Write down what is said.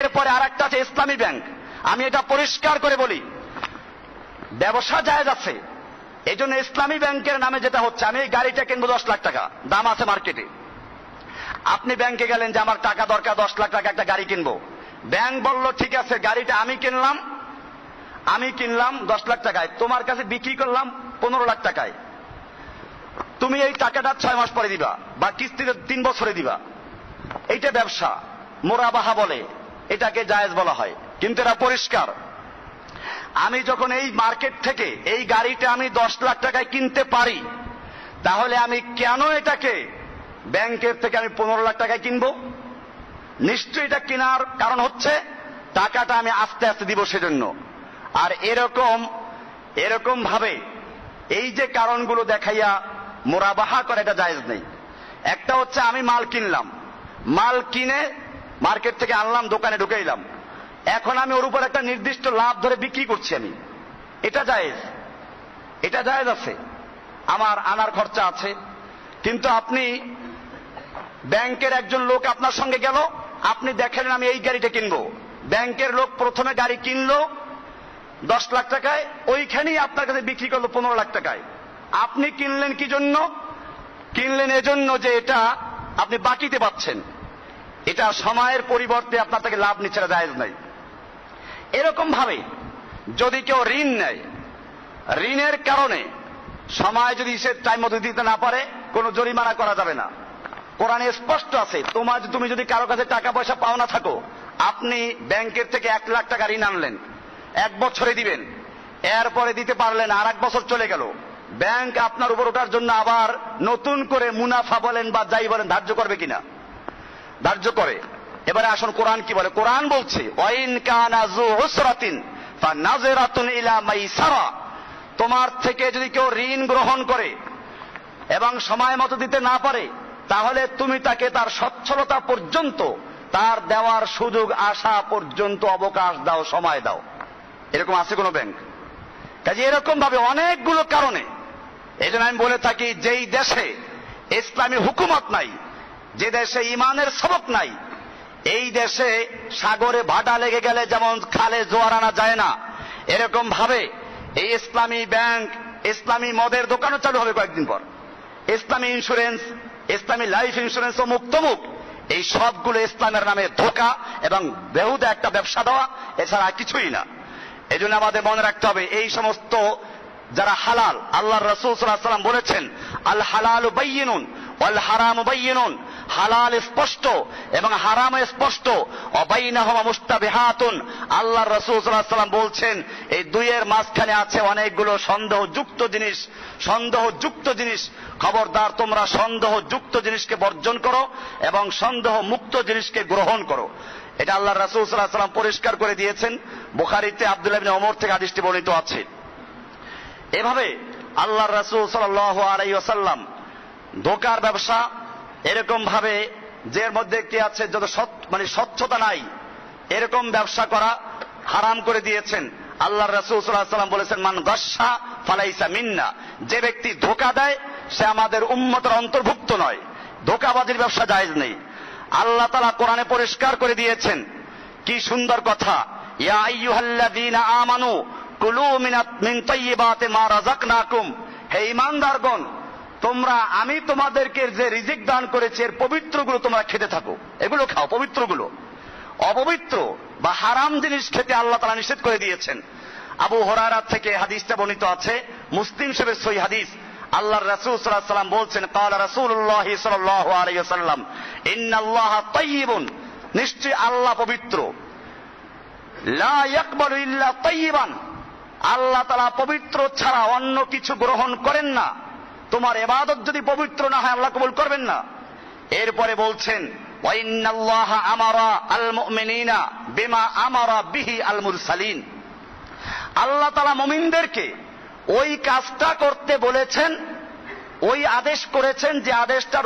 এরপরে আর একটা আছে ইসলামী ব্যাংক। আমি এটা পরিষ্কার করে বলি। ব্যবসা জায়েজ আছে। এই জন্য ইসলামী ব্যাংকের নামে যেটা হচ্ছে, আমি এই গাড়িটা কিনবো দশ লাখ টাকা। দাম আছে মার্কেটে। আপনি ব্যাংকে গেলেন যে আমার টাকা দরকার, দশ লাখ টাকা একটা গাড়ি কিনবো। ব্যাংক বলল, ঠিক আছে, গাড়িটা আমি কিনলাম। আমি কিনলাম দশ লাখ টাকায়। তোমার কাছে বিক্রি করলাম পনেরো লাখ টাকায়। তুমি এই টাকাটা ছয় মাস পরে দিবা বা কিস্তিতে তিন বছরে দিবা। এইটা ব্যবসা। মোরাবাহা বলে। এটাকে জায়েজ বলা হয়। কিন্তু এটা পরিষ্কার। আমি যখন এই মার্কেট থেকে এই গাড়িটা আমি দশ লাখ টাকায় কিনতে পারি, তাহলে আমি কেন এটাকে ব্যাংকের থেকে আমি পনেরো লাখ টাকায় কিনবো? নিশ্চয়ই এটা কেনার কারণ হচ্ছে টাকাটা আমি আস্তে আস্তে দিব সেজন্য। আর এরকম এরকম ভাবে এই যে কারণগুলো দেখাইয়া মোরাবাহা করে এটা জায়েজ নেই। একটা হচ্ছে আমি মাল কিনলাম। মাল কিনে মার্কেট থেকে আনলাম, দোকানে ঢুকে ঢুকাইলাম এখন আমি ওর উপর একটা নির্দিষ্ট লাভ ধরে বিক্রি করছি আমি। এটা জায়েজ। এটা জায়েজ আছে। আমার আনার খরচা আছে। কিন্তু আপনি ব্যাংকের একজন লোক আপনার সঙ্গে গেল, আপনি দেখেন আমি এই গাড়িটা কিনবো। ব্যাংকের লোক প্রথমে গাড়ি কিনলো দশ লাখ টাকায়, ওইখানেই আপনার কাছে বিক্রি করল পনেরো লাখ টাকায়। আপনি কিনলেন কি জন্য? কিনলেন এজন্য যে এটা আপনি বাকিতে পাচ্ছেন। এটা সময়ের পরিবর্তে আপনার থেকে লাভ নিচ্ছে না জায়েজ নাই। এরকম ভাবে যদি কেউ ঋণ নেয়, ঋণের কারণে সময় যদি সে টাইম মতো দিতে না পারে, কোনো জরিমানা করা যাবে না। কোরআনে স্পষ্ট আছে, তোমার তুমি যদি কারও কাছে টাকা পয়সা পাও না থাকো, আপনি ব্যাংকের থেকে এক লাখ টাকা ঋণ আনলেন, এক বছরে দিবেন, এরপরে দিতে পারলেন আর এক বছর চলে গেল। ব্যাংক আপনার উপর ওঠার জন্য আবার নতুন করে মুনাফা বলেন বা যাই বলেন ধার্য করবে কিনা? ধার্য করে। এবারে আসুন কোরআন কি বলে? কোরআন বলছে তোমার থেকে যদি কেউ ঋণ গ্রহণ করে এবং সময় মতো দিতে না পারে, তাহলে তুমি তাকে তার সচ্ছলতা পর্যন্ত, তার দেওয়ার সুযোগ আসা পর্যন্ত অবকাশ দাও, সময় দাও। এরকম আছে কোনো ব্যাংক? কাজে এরকম ভাবে অনেকগুলো কারণে এই আমি বলে থাকি, যেই দেশে ইসলামী হুকুমত নাই যে দেশে ইমানের সবক নাই, এই দেশে সাগরে ভাটা লেগে গেলে যেমন খালে জোয়ার আনা যায় না, এরকম ভাবে এই ইসলামী ব্যাংক, ইসলামী মদের দোকানও চালু হবে কয়েকদিন পর। ইসলামী ইন্স্যুরেন্স ইসলামী লাইফ ইন্স্যুরেন্স ও মুক্তমুখ, এই সবগুলো ইসলামের নামে ধোকা এবং বেহুদা একটা ব্যবসা দেওয়া, এছাড়া কিছুই না। এই জন্য আমাদের মনে রাখতে হবে, এই সমস্ত যারা হালাল আল্লাহ রসুল সাল্লাম বলেছেন, আল হালাল বাইনুন অল হারাম বাইনুন হালাল স্পষ্ট এবং হারাম স্পষ্ট। অবাইনাহমা মুস্তাবিহাতুন আল্লাহ রসুল সাল্লাহ সাল্লাম বলছেন, এই দুইয়ের মাঝখানে আছে অনেকগুলো সন্দেহযুক্ত জিনিস। সন্দেহযুক্ত জিনিস। খবরদার, তোমরা সন্দেহযুক্ত জিনিসকে বর্জন করো এবং সন্দেহ মুক্ত জিনিসকে গ্রহণ করো। এটা আল্লাহ রাসুল সাল্লাহ সাল্লাম পরিষ্কার করে দিয়েছেন। বুখারিতে আব্দুল্লাহ অমর থেকে আদিষ্টি বর্ণিত আছে। এভাবে আল্লাহ রাসুল সাল্লাহ আলাই আসাল্লাম ধোকার ব্যবসা এরকম ভাবে যে মধ্যে কি আছে, যত মানে স্বচ্ছতা নাই, এরকম ব্যবসা করা হারাম করে দিয়েছেন। আল্লাহ রসুল বলেছেন, মান গসা ফালাইসা মিন্না। যে ব্যক্তি ধোকা দেয়, সে আমাদের উম্মতের অন্তর্ভুক্ত নয়। ধোকাবাজির ব্যবসা জায়েজ নেই। আল্লাহ তালা কোরআনে পরিষ্কার করে দিয়েছেন, কি সুন্দর কথা। আমানু কুলু মিনাত, মিন তাইয়্যিবাতি মা রাযাকনাকুম। হে ঈমানদারগণ তোমরা, আমি তোমাদেরকে যে রিজিক দান করেছি, এর পবিত্রগুলো তোমরা খেতে থাকো। এগুলো খাও, পবিত্রগুলো। অপবিত্র বা হারাম জিনিস খেতে আল্লাহ তালা নিষেধ করে দিয়েছেন। আবু হরারা থেকে হাদিসটা বর্ণিত আছে, মুসলিম শরীফের সই হাদিস। আল্লাহ রাসূল সাল্লাম বলছেন কালা আলাইহি ওয়াসাল্লাম, ইন্নাল্লাহ তাইয়্যিবুন। নিশ্চয় আল্লাহ পবিত্র। লা ইয়াকবালু ইল্লা আল্লাহ তালা পবিত্র ছাড়া অন্য কিছু গ্রহণ করেন না। তোমার এবাদত যদি পবিত্র না হয়, আল্লাহ কবুল করবেন না। এরপরে বলছেন আল্লাহ তালা মুমিনদেরকে ওই কাজটা করতে বলেছেন, ওই আদেশ করেছেন যে আদেশটা